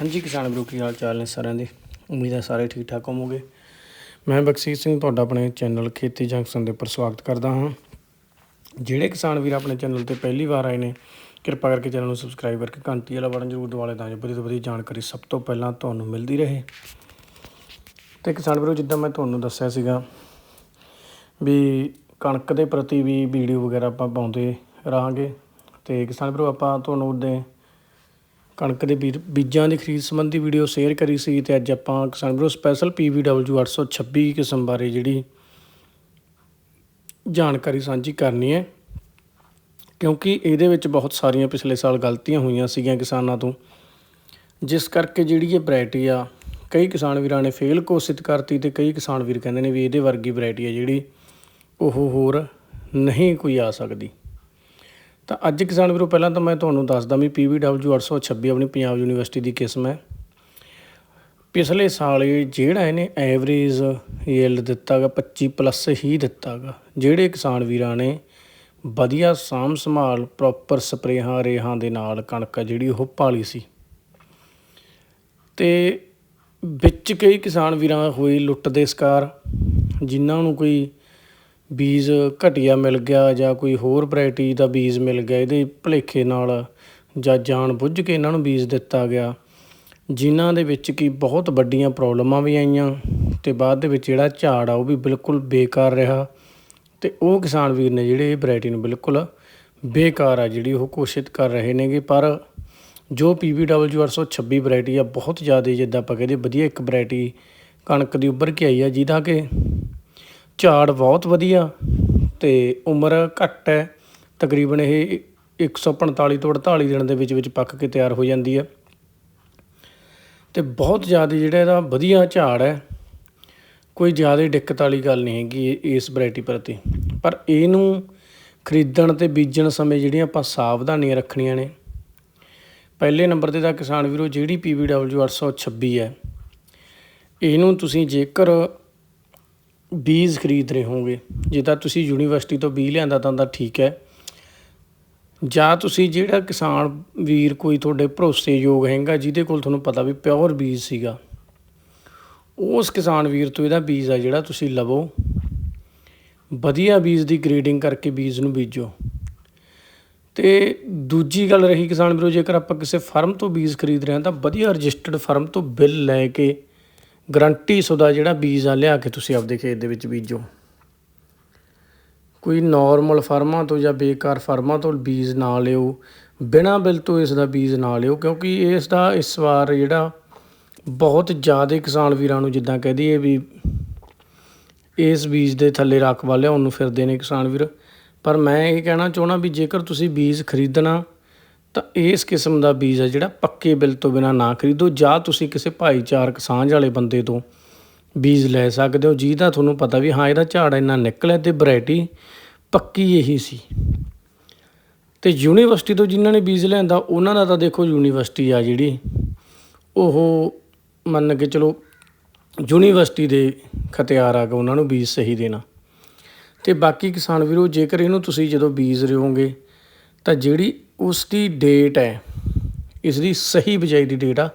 ਹਾਂਜੀ, ਕਿਸਾਨ ਵੀਰੋ, ਕੀ ਹਾਲ ਚਾਲ ਨੇ ਸਾਰਿਆਂ ਦੇ? ਉਮੀਦ ਹੈ ਸਾਰੇ ਠੀਕ ਠਾਕ ਹੋਵੋਗੇ। ਮੈਂ ਬਖਸ਼ੀਸ਼ ਸਿੰਘ ਤੁਹਾਡਾ ਆਪਣੇ ਚੈਨਲ ਖੇਤੀ ਜੰਕਸ਼ਨ ਦੇ ਉੱਪਰ ਸਵਾਗਤ ਕਰਦਾ ਹਾਂ। ਜਿਹੜੇ ਕਿਸਾਨ ਵੀਰ ਆਪਣੇ ਚੈਨਲ ਤੇ ਪਹਿਲੀ ਵਾਰ ਆਏ ਨੇ, ਕਿਰਪਾ ਕਰਕੇ ਚੈਨਲ ਨੂੰ ਸਬਸਕ੍ਰਾਈਬ ਕਰਕੇ ਘੰਟੀ ਵਾਲਾ ਬਟਨ ਜ਼ਰੂਰ ਦਬਾ ਲੈ ਤਾਂ ਜੋ ਵਧੀਆ ਤੋਂ ਵਧੀਆ ਜਾਣਕਾਰੀ ਸਭ ਤੋਂ ਪਹਿਲਾਂ ਤੁਹਾਨੂੰ ਮਿਲਦੀ ਰਹੇ। ਤੇ ਕਿਸਾਨ ਵੀਰੋ, ਜਿੱਦਾਂ ਮੈਂ ਤੁਹਾਨੂੰ ਦੱਸਿਆ ਸੀਗਾ ਵੀ ਕਣਕ ਦੇ ਪ੍ਰਤੀ ਵੀ ਵੀਡੀਓ ਵਗੈਰਾ ਆਪਾਂ ਪਾਉਂਦੇ ਰਹਾਂਗੇ। ਤੇ ਕਿਸਾਨ ਵੀਰੋ, ਆਪਾਂ ਤੁਹਾਨੂੰ ਉਹਦੇ ਕਣਕ ਦੇ ਬੀਜ- ਬੀਜਾਂ ਦੀ ਖਰੀਦ ਸੰਬੰਧੀ ਵੀਡੀਓ ਸ਼ੇਅਰ ਕਰੀ ਸੀ ਤੇ ਅੱਜ ਆਪਾਂ ਕਿਸਾਨ ਵੀਰੋ ਸਪੈਸ਼ਲ PVW 826 ਕਿਸਮ ਬਾਰੇ ਜਿਹੜੀ ਜਾਣਕਾਰੀ ਸਾਂਝੀ ਕਰਨੀ ਹੈ। ਕਿਉਂਕਿ ਇਹਦੇ ਵਿੱਚ ਬਹੁਤ ਸਾਰੀਆਂ ਪਿਛਲੇ ਸਾਲ ਗਲਤੀਆਂ ਹੋਈਆਂ ਸੀਗੀਆਂ ਕਿਸਾਨਾਂ ਤੋਂ। ਜਿਸ ਕਰਕੇ ਜਿਹੜੀ ਇਹ ਵੈਰਾਈਟੀ ਆ, ਕਈ ਕਿਸਾਨ ਵੀਰਾਂ ਨੇ ਫੇਲ ਘੋਸ਼ਿਤ ਕਰਤੀ ਤੇ ਕਈ ਕਿਸਾਨ ਵੀਰ ਕਹਿੰਦੇ ਨੇ ਵੀ ਇਹਦੇ ਵਰਗੀ ਵੈਰਾਈਟੀ ਆ ਜਿਹੜੀ ਉਹ ਹੋਰ ਨਹੀਂ ਕੋਈ ਆ ਸਕਦੀ। ਤਾਂ ਅੱਜ ਕਿਸਾਨ ਵੀਰੋ, ਪਹਿਲਾਂ ਤਾਂ ਮੈਂ ਤੁਹਾਨੂੰ ਦੱਸਦਾ ਵੀ PVW 826 ਆਪਣੀ ਪੰਜਾਬ ਯੂਨੀਵਰਸਿਟੀ ਦੀ ਕਿਸਮ ਹੈ। ਪਿਛਲੇ ਸਾਲ ਇਹ ਜਿਹੜਾ ਇਹਨੇ ਐਵਰੇਜ ਯੀਲਡ ਦਿੱਤਾਗਾ 25 ਪਲੱਸ ਹੀ ਦਿੱਤਾਗਾ। ਜਿਹੜੇ ਕਿਸਾਨ ਵੀਰਾਂ ਨੇ ਵਧੀਆ ਸਾਂਭ ਸੰਭਾਲ ਪ੍ਰੋਪਰ ਸਪਰੇਹਾਂ, ਰੇਹਾਂ ਦੇ ਨਾਲ ਕਣਕ ਆ ਜਿਹੜੀ ਉਹ ਪਾਲੀ ਸੀ। ਤੇ ਵਿੱਚ ਕਈ ਕਿਸਾਨ ਵੀਰਾਂ ਹੋਏ ਲੁੱਟ ਦੇ ਸ਼ਿਕਾਰ, ਜਿਨ੍ਹਾਂ ਨੂੰ ਕੋਈ ਬੀਜ ਘਟੀਆ ਮਿਲ ਗਿਆ ਜਾਂ ਕੋਈ ਹੋਰ ਵਰਾਇਟੀ ਦਾ ਬੀਜ ਮਿਲ ਗਿਆ, ਇਹਦੇ ਭੁਲੇਖੇ ਨਾਲ ਜਾਂ ਜਾਣ ਬੁੱਝ ਕੇ ਇਹਨਾਂ ਨੂੰ ਬੀਜ ਦਿੱਤਾ ਗਿਆ। ਜਿਨ੍ਹਾਂ ਦੇ ਵਿੱਚ ਕਿ ਬਹੁਤ ਵੱਡੀਆਂ ਪ੍ਰੋਬਲਮਾਂ ਵੀ ਆਈਆਂ ਅਤੇ ਬਾਅਦ ਦੇ ਵਿੱਚ ਜਿਹੜਾ ਝਾੜ ਆ, ਉਹ ਵੀ ਬਿਲਕੁਲ ਬੇਕਾਰ ਰਿਹਾ ਅਤੇ ਉਹ ਕਿਸਾਨ ਵੀਰ ਨੇ ਜਿਹੜੇ ਇਹ ਵੈਰਾਈਟੀ ਨੂੰ ਬਿਲਕੁਲ ਬੇਕਾਰ ਆ, ਜਿਹੜੀ ਉਹ ਘੋਸ਼ਿਤ ਕਰ ਰਹੇ ਨੇਗੇ। ਪਰ ਜੋ PVW 826 ਵੈਰਾਈਟੀ ਆ, ਬਹੁਤ ਜ਼ਿਆਦਾ ਜਿੱਦਾਂ ਆਪਾਂ ਕਹਿੰਦੇ ਵਧੀਆ ਇੱਕ ਵੈਰਾਈਟੀ ਕਣਕ ਦੀ ਉੱਭਰ ਕੇ ਆਈ ਆ, ਜਿਹਦਾ ਕਿ ਝਾੜ ਬਹੁਤ ਵਧੀਆ ਅਤੇ ਉਮਰ ਘੱਟ ਹੈ। ਤਕਰੀਬਨ ਇਹ 145 ਤੋਂ 48 ਦਿਨ ਦੇ ਵਿੱਚ ਵਿੱਚ ਪੱਕ ਕੇ ਤਿਆਰ ਹੋ ਜਾਂਦੀ ਹੈ। ਅਤੇ ਬਹੁਤ ਜ਼ਿਆਦਾ ਜਿਹੜਾ ਇਹਦਾ ਵਧੀਆ ਝਾੜ ਹੈ। ਕੋਈ ਜ਼ਿਆਦਾ ਦਿੱਕਤ ਵਾਲੀ ਗੱਲ ਨਹੀਂ ਹੈਗੀ ਇਹ- ਇਸ ਵੈਰਾਈਟੀ ਪ੍ਰਤੀ। ਪਰ ਇਹਨੂੰ ਖਰੀਦਣ ਤੇ ਬੀਜਣ ਸਮੇਂ ਜਿਹੜੀਆਂ ਆਪਾਂ ਸਾਵਧਾਨੀਆਂ ਰੱਖਣੀਆਂ ਨੇ। ਪਹਿਲੇ ਨੰਬਰ ਤੇ ਤਾਂ ਕਿਸਾਨ ਵੀਰੋ, ਜਿਹੜੀ PVW 826 ਹੈ, ਇਹਨੂੰ ਤੁਸੀਂ ਜੇਕਰ ਬੀਜ ਖਰੀਦ ਰਹੇ ਹੋਗੇ ਜੇ ਤਾਂ ਤੁਸੀਂ ਯੂਨੀਵਰਸਿਟੀ ਤੋਂ ਬੀਜ ਲਿਆਂਦਾ ਤਾਂ ਤਾਂ ਠੀਕ ਹੈ। ਜਾਂ ਤੁਸੀਂ ਜਿਹੜਾ ਕਿਸਾਨ ਵੀਰ ਕੋਈ ਤੁਹਾਡੇ ਭਰੋਸੇਯੋਗ ਹੈਗਾ, ਜਿਹਦੇ ਕੋਲ ਤੁਹਾਨੂੰ ਪਤਾ ਵੀ ਪਿਓਰ ਬੀਜ ਸੀਗਾ, ਉਸ ਕਿਸਾਨ ਵੀਰ ਤੋਂ ਇਹਦਾ ਬੀਜ ਆ ਜਿਹੜਾ ਤੁਸੀਂ ਲਵੋ। ਵਧੀਆ ਬੀਜ ਦੀ ਗ੍ਰੇਡਿੰਗ ਕਰਕੇ ਬੀਜ ਨੂੰ ਬੀਜੋ। ਤੇ ਦੂਜੀ ਗੱਲ ਰਹੀ ਕਿਸਾਨ ਵੀਰੋ, ਜੇਕਰ ਆਪਾਂ ਕਿਸੇ ਫਰਮ ਤੋਂ ਬੀਜ ਖਰੀਦ ਰਹੇ ਹਾਂ, ਤਾਂ ਵਧੀਆ ਰਜਿਸਟਰਡ ਫਰਮ ਤੋਂ ਬਿੱਲ ਲੈ ਕੇ ਗਰੰਟੀ ਸੁਦਾ ਜਿਹੜਾ ਬੀਜ ਆ, ਲਿਆ ਕੇ ਤੁਸੀਂ ਆਪਦੇ ਖੇਤ ਦੇ ਵਿੱਚ ਬੀਜੋ। ਕੋਈ ਨਾਰਮਲ ਫਰਮਾਂ ਤੋਂ ਜਾਂ ਬੇਕਾਰ ਫਰਮਾਂ ਤੋਂ ਬੀਜ ਨਾ ਲਿਓ। ਬਿਨਾਂ ਬਿੱਲ ਤੋਂ ਇਸ ਦਾ ਬੀਜ ਨਾ ਲਿਓ, ਕਿਉਂਕਿ ਇਸ ਦਾ ਇਸ ਵਾਰ ਜਿਹੜਾ ਬਹੁਤ ਜ਼ਿਆਦਾ ਕਿਸਾਨ ਵੀਰਾਂ ਨੂੰ ਜਿੱਦਾਂ ਕਹਿ ਦਈਏ ਵੀ ਇਸ ਬੀਜ ਦੇ ਥੱਲੇ ਰਕਬਾ ਲਿਆਉਣ ਨੂੰ ਫਿਰਦੇ ਨੇ ਕਿਸਾਨ ਵੀਰ। ਪਰ ਮੈਂ ਇਹ ਕਹਿਣਾ ਚਾਹਣਾ ਵੀ ਜੇਕਰ ਤੁਸੀਂ ਬੀਜ ਖਰੀਦਣਾ ਤਾਂ ਇਸ ਕਿਸਮ ਦਾ ਬੀਜ ਆ ਜਿਹੜਾ ਪੱਕੇ ਬਿੱਲ ਤੋਂ ਬਿਨਾ ਨਾ ਖਰੀਦੋ। ਜਾਂ ਤੁਸੀਂ ਕਿਸੇ ਭਾਈਚਾਰਕ ਸਾਂਝ ਵਾਲੇ ਬੰਦੇ ਤੋਂ ਬੀਜ ਲੈ ਸਕਦੇ ਹੋ। ਜਿਹਦਾ ਤੁਹਾਨੂੰ ਪਤਾ ਵੀ ਹਾਂ, ਇਹਦਾ ਝਾੜ ਇੰਨਾ ਨਿਕਲਿਆ ਤੇ ਵੈਰਾਈਟੀ ਪੱਕੀ ਇਹੀ ਸੀ। ਤੇ ਯੂਨੀਵਰਸਿਟੀ ਤੋਂ ਜਿਨ੍ਹਾਂ ਨੇ ਬੀਜ ਲਿਆਂਦਾ, ਉਹਨਾਂ ਦਾ ਤਾਂ ਦੇਖੋ ਯੂਨੀਵਰਸਿਟੀ ਆ ਜਿਹੜੀ, ਉਹ ਮੰਨ ਕੇ ਚਲੋ ਯੂਨੀਵਰਸਿਟੀ ਦੇ ਖਤਿਆਰ ਆ ਕੇ ਉਹਨਾਂ ਨੂੰ ਬੀਜ ਸਹੀ ਦੇਣਾ। ਤੇ ਬਾਕੀ ਕਿਸਾਨ ਵੀਰੋ, ਜੇਕਰ ਇਹਨੂੰ ਤੁਸੀਂ ਜਦੋਂ ਬੀਜ ਰਹੇ ਤਾਂ ਜਿਹੜੀ ਉਸ ਦੀ ਡੇਟ ਹੈ ਇਸ ਦੀ ਸਹੀ ਬਿਜਾਈ ਦੀ ਡੇਟ ਆ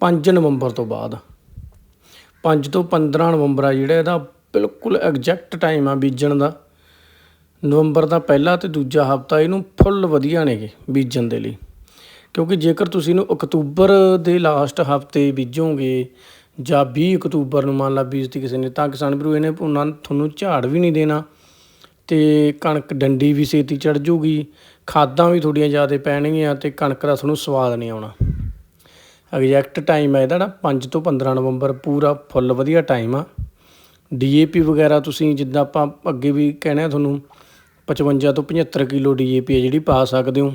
5 ਨਵੰਬਰ ਤੋਂ ਬਾਅਦ। 5 ਤੋਂ 15 ਨਵੰਬਰ ਆ ਜਿਹੜਾ ਇਹਦਾ ਬਿਲਕੁਲ ਐਗਜ਼ੈਕਟ ਟਾਈਮ ਆ ਬੀਜਣ ਦਾ। ਨਵੰਬਰ ਦਾ ਪਹਿਲਾ ਤੇ ਦੂਜਾ ਹਫਤਾ ਇਹਨੂੰ ਫੁੱਲ ਵਧੀਆ ਨੇਗੇ ਬੀਜਣ ਦੇ ਲਈ। ਕਿਉਂਕਿ ਜੇਕਰ ਤੁਸੀਂ ਇਹਨੂੰ ਅਕਤੂਬਰ ਦੇ ਲਾਸਟ ਹਫ਼ਤੇ ਬੀਜੋਗੇ ਜਾਂ 20 ਅਕਤੂਬਰ ਨੂੰ ਮੰਨ ਲਾ ਬੀਜਤੀ ਕਿਸੇ ਨੇ, ਤਾਂ ਕਿਸਾਨ ਵੀਰੋ, ਇਹਨੇ ਉਹਨਾਂ ਤੁਹਾਨੂੰ ਝਾੜ ਵੀ ਨਹੀਂ ਦੇਣਾ। ਅਤੇ ਕਣਕ ਡੰਡੀ ਵੀ ਛੇਤੀ ਚੜ ਜੂਗੀ, ਖਾਦਾਂ ਵੀ ਤੁਹਾਡੀਆਂ ਜ਼ਿਆਦਾ ਪੈਣਗੀਆਂ ਅਤੇ ਕਣਕ ਦਾ ਤੁਹਾਨੂੰ ਸਵਾਦ ਨਹੀਂ ਆਉਣਾ। ਐਗਜ਼ੈਕਟ ਟਾਈਮ ਹੈ ਇਹਦਾ ਨਾ 5 ਤੋਂ 15 ਨਵੰਬਰ, ਪੂਰਾ ਫੁੱਲ ਵਧੀਆ ਟਾਈਮ ਆ। ਡੀਏਪੀ ਵਗੈਰਾ ਤੁਸੀਂ ਜਿੱਦਾਂ ਆਪਾਂ ਅੱਗੇ ਵੀ ਕਹਿਣਾ ਤੁਹਾਨੂੰ 55 ਤੋਂ 75 ਕਿਲੋ ਡੀਏਪੀ ਹੈ ਜਿਹੜੀ ਪਾ ਸਕਦੇ ਹੋ।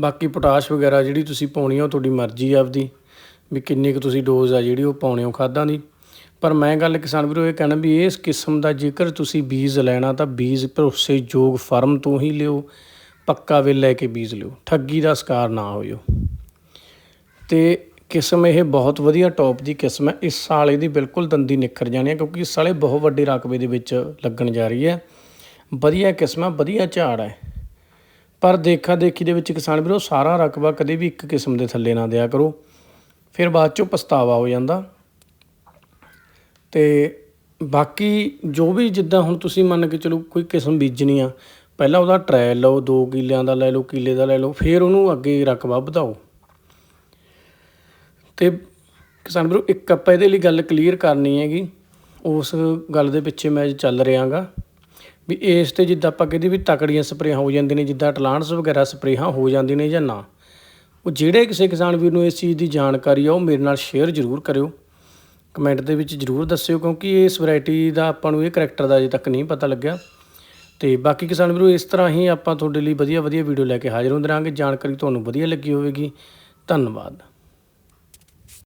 ਬਾਕੀ ਪੋਟਾਸ਼ ਵਗੈਰਾ ਜਿਹੜੀ ਤੁਸੀਂ ਪਾਉਣੀ ਆ ਉਹ ਤੁਹਾਡੀ ਮਰਜ਼ੀ ਆ ਆਪਦੀ, ਵੀ ਕਿੰਨੀ ਕੁ ਤੁਸੀਂ ਡੋਜ਼ ਆ ਜਿਹੜੀ ਉਹ ਪਾਉਣੇ ਹੋ ਖਾਦਾਂ ਦੀ। ਪਰ ਮੈਂ ਗੱਲ ਕਿਸਾਨ ਵੀਰੋ ਇਹ ਕਹਿਣਾ ਵੀ ਇਸ ਕਿਸਮ ਦਾ ਜੇਕਰ ਤੁਸੀਂ ਬੀਜ ਲੈਣਾ ਤਾਂ ਬੀਜ ਭਰੋਸੇਯੋਗ ਫਰਮ ਤੋਂ ਹੀ ਲਿਓ, ਪੱਕਾ ਵੇ ਲੈ ਕੇ ਬੀਜ ਲਿਓ, ਠੱਗੀ ਦਾ ਸ਼ਿਕਾਰ ਨਾ ਹੋਇਓ। ਤੇ ਕਿਸਮ ਇਹ ਬਹੁਤ ਵਧੀਆ ਟੌਪ ਦੀ ਕਿਸਮ ਹੈ, ਇਸ ਸਾਲ ਇਹਦੀ ਬਿਲਕੁਲ ਦੰਦੀ ਨਿਖਰ ਜਾਣੀ ਹੈ ਕਿਉਂਕਿ ਇਸ ਸਾਲੇ ਬਹੁਤ ਵੱਡੇ ਰਕਬੇ ਦੇ ਵਿੱਚ ਲੱਗਣ ਜਾ ਰਹੀ ਹੈ। ਵਧੀਆ ਕਿਸਮ ਹੈ, ਵਧੀਆ ਝਾੜ ਹੈ। ਪਰ ਦੇਖਾ ਦੇਖੀ ਦੇ ਵਿੱਚ ਕਿਸਾਨ ਵੀਰੋ ਸਾਰਾ ਰਕਬਾ ਕਦੇ ਵੀ ਇੱਕ ਕਿਸਮ ਦੇ ਥੱਲੇ ਨਾ ਦਿਆ ਕਰੋ, ਫਿਰ ਬਾਅਦ ਚੋਂ ਪਛਤਾਵਾ ਹੋ ਜਾਂਦਾ। ਅਤੇ ਬਾਕੀ ਜੋ ਵੀ ਜਿੱਦਾਂ ਹੁਣ ਤੁਸੀਂ ਮੰਨ ਕੇ ਚਲੋ ਕੋਈ ਕਿਸਮ ਬੀਜਣੀ ਆ ਪਹਿਲਾਂ ਉਹਦਾ ਟਰਾਇਲ ਲਓ, ਦੋ ਕਿੱਲਿਆਂ ਦਾ ਲੈ ਲਓ, ਕਿੱਲੇ ਦਾ ਲੈ ਲਓ, ਫਿਰ ਉਹਨੂੰ ਅੱਗੇ ਰਕਬਾ ਵਧਾਓ। ਅਤੇ ਕਿਸਾਨ ਵੀਰੋ, ਇੱਕ ਆਪਾਂ ਇਹਦੇ ਲਈ ਗੱਲ ਕਲੀਅਰ ਕਰਨੀ ਹੈਗੀ। ਉਸ ਗੱਲ ਦੇ ਪਿੱਛੇ ਮੈਂ ਅੱਜ ਚੱਲ ਰਿਹਾਗਾ ਵੀ ਇਸ ਤੇ ਜਿੱਦਾਂ ਆਪਾਂ ਕਹਿੰਦੇ ਵੀ ਤਕੜੀਆਂ ਸਪਰੇਆਂ ਹੋ ਜਾਂਦੀਆਂ ਨੇ, ਜਿੱਦਾਂ ਟਲਾਂਟਸ ਵਗੈਰਾ ਸਪਰੇਹਾਂ ਹੋ ਜਾਂਦੀਆਂ ਨੇ ਜਾਂ ਨਾ, ਉਹ ਜਿਹੜੇ ਕਿਸੇ ਕਿਸਾਨ ਵੀਰ ਨੂੰ ਇਸ ਚੀਜ਼ ਦੀ ਜਾਣਕਾਰੀ ਆ, ਉਹ ਮੇਰੇ ਨਾਲ ਸ਼ੇਅਰ ਜ਼ਰੂਰ ਕਰਿਓ। ਕਮੈਂਟ ਦੇ ਵਿੱਚ ਜ਼ਰੂਰ ਦੱਸਿਓ, ਕਿਉਂਕਿ ਇਸ ਵੈਰਾਈਟੀ ਦਾ ਆਪਾਂ ਨੂੰ ਇਹ ਕਰੈਕਟਰ ਦਾ ਅਜੇ ਤੱਕ ਨਹੀਂ ਪਤਾ ਲੱਗਿਆ। ਤੇ ਬਾਕੀ ਕਿਸਾਨ ਵੀਰੋ, ਇਸ ਤਰ੍ਹਾਂ ਹੀ ਆਪਾਂ ਤੁਹਾਡੇ ਲਈ ਵਧੀਆ ਵਧੀਆ ਵੀਡੀਓ ਲੈ ਕੇ ਹਾਜ਼ਰ ਹੁੰਦੇ ਰਹਾਂਗੇ। ਜਾਣਕਾਰੀ ਤੁਹਾਨੂੰ ਵਧੀਆ ਲੱਗੀ ਹੋਵੇਗੀ। ਧੰਨਵਾਦ।